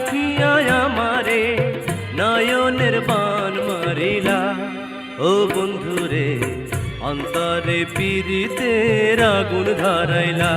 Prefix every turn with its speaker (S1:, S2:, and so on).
S1: রাখিয়া আমারে নয়নের বান মারিলা। ও বন্ধুরে অন্তরে পিরিতে আগুন ধরাইলা।